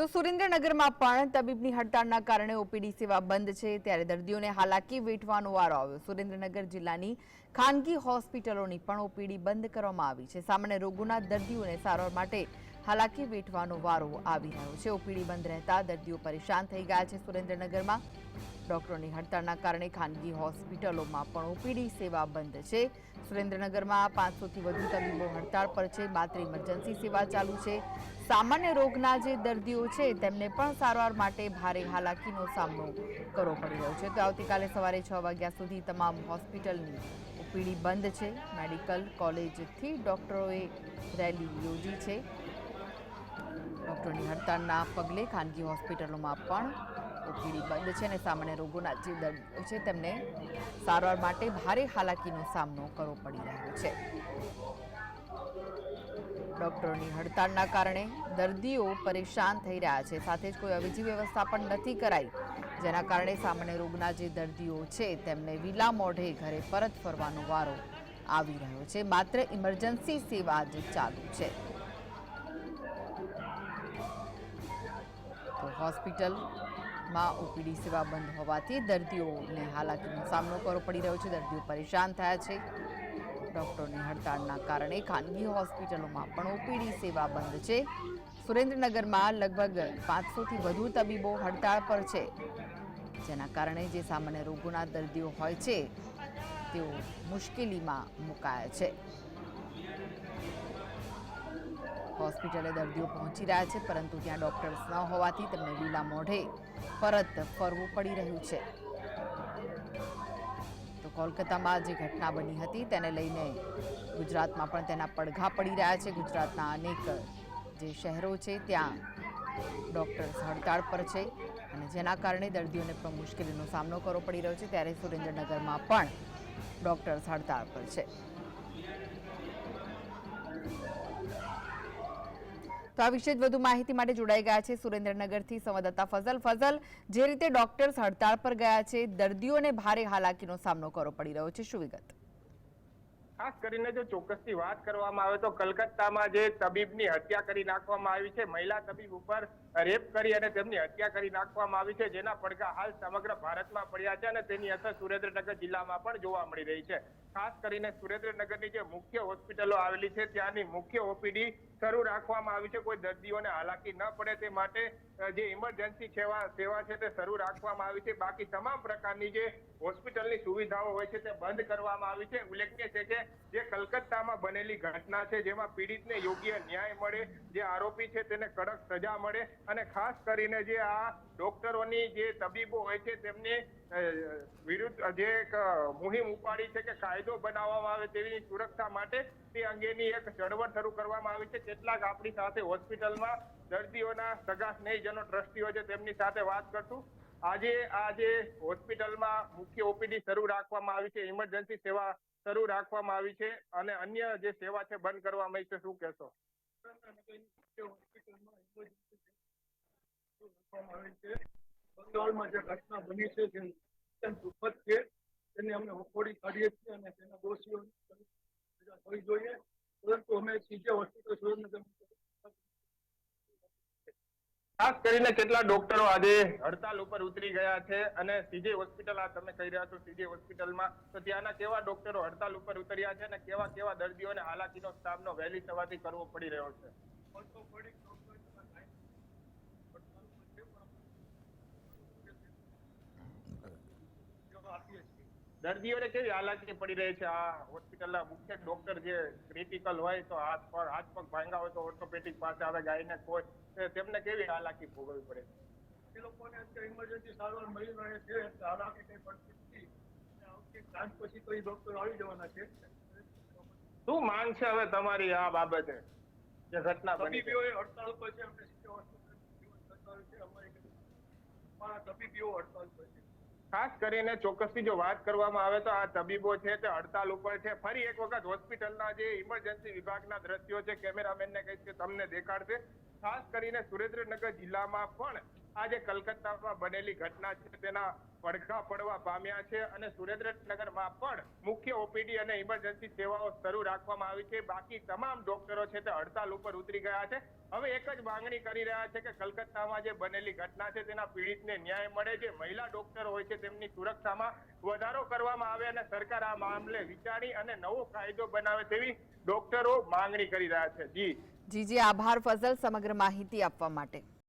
તો સુરેન્દ્રનગરમાં પણ તબીબની હડતાળના કારણે ઓપીડી સેવા બંધ છે, ત્યારે દર્દીઓને હાલાકી વેઠવાનો વારો આવ્યો. સુરેન્દ્રનગર જિલ્લાની ખાનગી હોસ્પિટલોની પણ ઓપીડી બંધ કરવામાં આવી છે. સામાન્ય રોગોના દર્દીઓને સારવાર માટે હાલાકી વેઠવાનો વારો આવી રહ્યો છે. ઓપીડી બંધ રહેતા દર્દીઓ પરેશાન થઈ ગયા છે સુરેન્દ્રનગરમાં. ડોક્ટરોની હડતાળના કારણે ખાનગી હોસ્પિટલોમાં પણ ઓપીડી સેવા બંધ છે. સુરેન્દ્રનગરમાં પાંચસોથી વધુ તબીબો હડતાળ પર છે. માત્ર ઇમરજન્સી સેવા ચાલુ છે. સામાન્ય રોગના જે દર્દીઓ છે, તેમને પણ સારવાર માટે ભારે હાલાકીનો સામનો કરવો પડી રહ્યો છે. તો આવતીકાલે સવારે છ વાગ્યા સુધી તમામ હોસ્પિટલની ઓપીડી બંધ છે. મેડિકલ કોલેજથી ડોક્ટરોએ રેલી યોજી છે. ડૉક્ટરોની હડતાળના પગલે ખાનગી હોસ્પિટલોમાં પણ ઓપીડી બંધ છે અને સામાન્ય રોગોના જે દર્દીઓ છે તેમને સારવાર માટે ભારે હાલાકીનો સામનો કરવો પડી રહ્યો છે. ડોક્ટરોની હડતાળના કારણે દર્દીઓ પરેશાન થઈ રહ્યા છે. સાથે જ કોઈ અવેજી વ્યવસ્થા પણ નથી કરાઈ, જેના કારણે સામાન્ય રોગના જે દર્દીઓ છે તેમને વિલા મોઢે ઘરે પરત ફરવાનો વારો આવી રહ્યો છે. માત્ર ઇમરજન્સી સેવા જ ચાલુ છે. તો હોસ્પિટલમાં ઓપીડી સેવા બંધ હોવાથી દર્દીઓને હાલાકીનો સામનો કરવો પડી રહ્યો છે. દર્દીઓ પરેશાન થયા છે. ડોક્ટરોની હડતાળના કારણે ખાનગી હોસ્પિટલોમાં પણ ઓપીડી સેવા બંધ છે. સુરેન્દ્રનગરમાં લગભગ પાંચસોથી વધુ તબીબો હડતાળ પર છે. જેના કારણે જે સામાન્ય રોગોના દર્દીઓ હોય છે, તેઓ મુશ્કેલીમાં મુકાયા છે. હોસ્પિટલે દર્દીઓ પહોંચી રહ્યા છે, પરંતુ ત્યાં ડોક્ટર્સ ન હોવાથી તેમને લીલા મોઢે પરત ફરવું પડી રહ્યું છે. તો કોલકાતામાં જે ઘટના બની હતી તેને લઈને ગુજરાતમાં પણ તેના પડઘા પડી રહ્યા છે. ગુજરાતના અનેક જે શહેરો છે, ત્યાં ડોક્ટર્સ હડતાળ પર છે અને જેના કારણે દર્દીઓને પણ મુશ્કેલીનો સામનો કરવો પડી રહ્યો છે, ત્યારે સુરેન્દ્રનગરમાં પણ ડોક્ટર્સ હડતાળ પર છે. તો આ વિશે જ વધુ માહિતી માટે જોડાઈ ગયા છે સુરેન્દ્રનગરથી સંવાદદાતા ફઝલ. ફઝલ, જે રીતે ડોક્ટર્સ હડતાળ પર ગયા છે, દર્દીઓને ભારે હાલાકીનો સામનો કરવો પડી રહ્યો છે. શું વિગત? ખાસ કરીને જો ચોક્કસથી વાત કરવામાં આવે તો કલકત્તામાં જે તબીબની હત્યા કરી નાખવામાં આવી છે, મહિલા તબીબ ઉપર રેપ કરી અને તેમની હત્યા કરી નાખવામાં આવી છે, જેના પડઘા હાલ સમગ્ર ભારતમાં પડ્યા છે અને તેની અસર સુરેન્દ્રનગર જિલ્લામાં પણ જોવા મળી રહી છે. ખાસ કરીને સુરેન્દ્રનગરની જે મુખ્ય હોસ્પિટલો આવેલી છે, ત્યાંની મુખ્ય ઓપીડી શરૂ રાખવામાં આવી છે. કોઈ દર્દીઓને હાલાકી ન પડે તે માટે જે ઇમરજન્સી સેવા સેવા છે તે શરૂ રાખવામાં આવી છે. બાકી તમામ પ્રકારની જે હોસ્પિટલની સુવિધાઓ હોય છે તે બંધ કરવામાં આવી છે. ઉલ્લેખનીય છે કે જે કલકત્તામાં બનેલી ઘટના છે જેમાં પીડિતને યોગ્ય ન્યાય મળે, જે આરોપી છે તેને કડક સજા મળે અને ખાસ કરીને જે આ ડોક્ટરોની જે તબીબો હોય છે તેમને વિરુદ્ધ, જે એક મુહિમ ઉપાડી છે કે કાયદો બનાવવામાં આવે તેવી સુરક્ષા માટે તે અંગેની એક ચળવળ શરૂ કરવામાં આવી છે. કેટલાક આપણી સાથે હોસ્પિટલમાં દર્દીઓના સગા સ્નેહીજનો, ટ્રસ્ટીઓ છે, તેમની સાથે વાત કરશું. આજે આજે હોસ્પિટલમાં મુખ્ય ઓપીડી શરૂ રાખવામાં આવી છે, ઇમરજન્સી સેવા શરૂ રાખવામાં આવી છે અને અન્ય જે સેવા છે, બંધ કરવામાં આવી છે, શું કહેશો? જે ઘટના છે, જે અમે વખોડી છીએ અને તેના થવી જોઈએ. ખાસ કરીને કેટલા ડોક્ટરો આજે હડતાલ ઉપર ઉતરી ગયા છે અને સીજે હોસ્પિટલ આ તમે કહી રહ્યા છો સીજે હોસ્પિટલમાં. તો ત્યાંના કેવા ડોક્ટરો હડતાલ ઉપર ઉતર્યા છે અને કેવા કેવા દર્દીઓને હાલાકીનો સામનો વહેલી સવારથી કરવો પડી રહ્યો છે? આપીએ છીએ. દર્દીઓને કેવી હાલાકી પડી રહી છે? આ હોસ્પિટલના મુખ્ય ડોક્ટર જે ક્રિટિકલ હોય તો હાથ પગ હાથ પગ ભાંગા હોય તો ઓર્થોપેડિક પાસે આવે ગાયનેક હોય તેમને કેવી હાલાકી ભોગવવી પડે? એ લોકોને અત્યારે ઇમરજન્સી સારવાર મળી રહે છે હાલાકી કઈ પડતી નથી સાંજ પછી કોઈ ડોક્ટર આવી જવાના છે. શું માંગ છે હવે તમારી આ બાબતે? જે ઘટના બની તબીબીઓએ હડતાળ પર છે અમને હોસ્પિટલ અમારી અમારા તબીબીઓ હડતાલ પર છે. ખાસ કરીને ચોક્કસથી જો વાત કરવામાં આવે તો આ તબીબો છે, તે હડતાલ ઉપર છે. ફરી એક વખત હોસ્પિટલના જે ઇમરજન્સી વિભાગના દ્રશ્યો છે, કેમેરામેનને કહીશ કે તમને દેખાડશે. ખાસ કરીને સુરેન્દ્રનગર જિલ્લામાં પણ આ જે કલકત્તામાં બનેલી ઘટના છે, તેના પડઘા પડવા પામ્યા છે અને સુરેન્દ્રનગરમાં પણ મુખ્ય ઓપીડી અને ઇમરજન્સી સેવાઓ શરૂ રાખવામાં આવી છે. બાકી તમામ ડોક્ટરો છે તે હડતાલ ઉપર ઉતરી ગયા છે. હવે એક જ માંગણી કરી રહ્યા છે કે કલકત્તામાં જે બનેલી ઘટના છે, તેના પીડિતને ન્યાય મળે. જે મહિલા ડોક્ટર હોય છે, તેમની સુરક્ષામાં વધારો કરવામાં આવે અને સરકાર આ મામલે વિચારી અને નવો કાયદો બનાવે તેવી ડોક્ટરો માંગણી કરી રહ્યા છે. જી. જી જી, આભાર ફઝલ સમગ્ર માહિતી આપવા માટે.